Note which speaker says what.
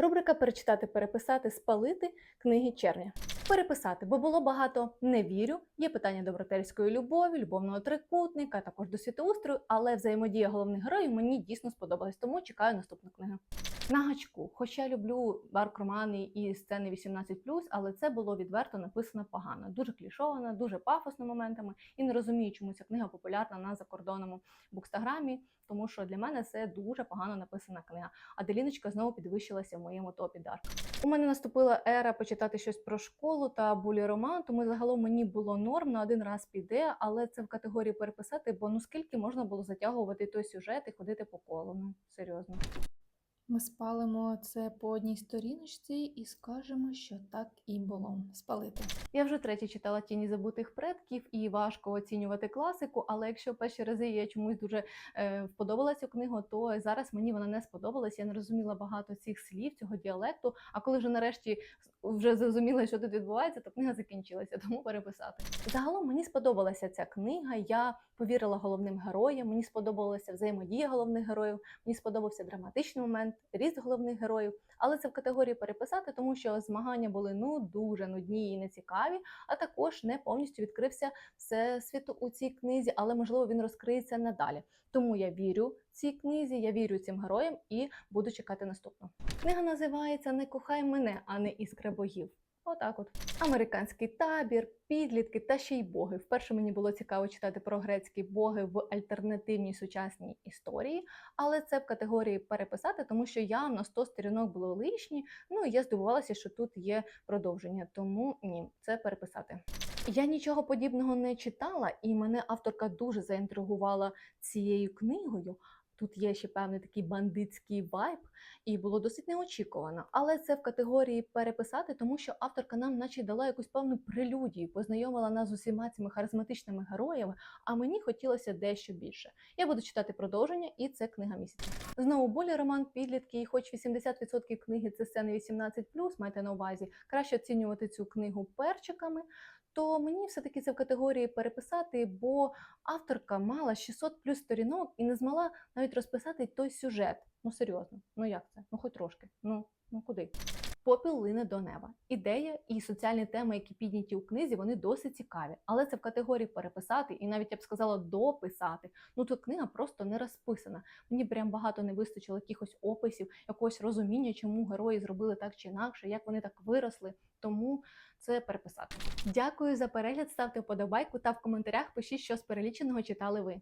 Speaker 1: Рубрика перечитати, переписати, спалити книги червня. Переписати, бо було багато не вірю. Є питання до братерської любові, любовного трикутника, також до світоустрою, але взаємодія головних героїв мені дійсно сподобалась, тому чекаю наступну книгу. На гачку, я люблю барк романи і сцени 18+, але це було відверто написано погано, дуже клішовано, дуже пафосно моментами, і не розумію, чому ця книга популярна на закордонному букстаграмі, тому що для мене це дуже погано написана книга. Аделіночка знову підвищилася в моєму топі Дарк. У мене наступила ера почитати щось про школу та булі роман, тому загалом мені було норм на один раз піде, але це в категорії переписати, бо ну скільки можна було затягувати той сюжет і ходити по колу. Ну серйозно.
Speaker 2: Ми спалимо це по одній сторіночці і скажемо, що так і було. Спалити.
Speaker 1: Я вже третє читала тіні забутих предків і важко оцінювати класику. Але якщо перші рази я чомусь дуже е, вподобала цю книгу, то зараз мені вона не сподобалась. Я не розуміла багато цих слів, цього діалекту. А коли вже нарешті вже зрозуміла, що тут відбувається, то книга закінчилася, тому переписати. Загалом мені сподобалася ця книга. Я повірила головним героям. Мені сподобалася взаємодія головних героїв. Мені сподобався драматичний момент, ріст головних героїв. Але це в категорії переписати, тому що змагання були ну дуже нудні і нецікаві, а також не повністю відкрився всесвіту у цій книзі, але можливо він розкриється надалі. Тому я вірю цій книзі, я вірю цим героям і буду чекати наступну. Книга називається Не кохай мене, а не іскра богів. Отак, от американський табір, підлітки та ще й боги. Вперше мені було цікаво читати про грецькі боги в альтернативній сучасній історії, але це в категорії переписати, тому що явно 100 сторінок було лишні. Ну і я здивувалася, що тут є продовження. Тому ні, це переписати. Я нічого подібного не читала, і мене авторка дуже заінтригувала цією книгою. Тут є ще певний такий бандитський вайб, і було досить неочікувано. Але це в категорії переписати, тому що авторка нам, наче дала якусь певну прелюдію, познайомила нас з усіма цими харизматичними героями. А мені хотілося дещо більше. Я буду читати продовження, і це книга місяця. Знову болі роман підлітки, і хоч 80% книги це сцени 18+, майте на увазі, краще оцінювати цю книгу перчиками. То мені все-таки це в категорії переписати, бо авторка мала 600 плюс сторінок і не змогла навіть розписати той сюжет. Ну серйозно, ну як це? Ну хоч трошки. Ну, ну куди? Попіл лине до неба. Ідея і соціальні теми, які підняті у книзі, вони досить цікаві. Але це в категорії переписати, і навіть я б сказала дописати. Ну тут книга просто не розписана. Мені прям багато не вистачило якихось описів, якогось розуміння, чому герої зробили так чи інакше, як вони так виросли. Тому це переписати. Дякую за перегляд. Ставте вподобайку та в коментарях пишіть, що з переліченого читали ви.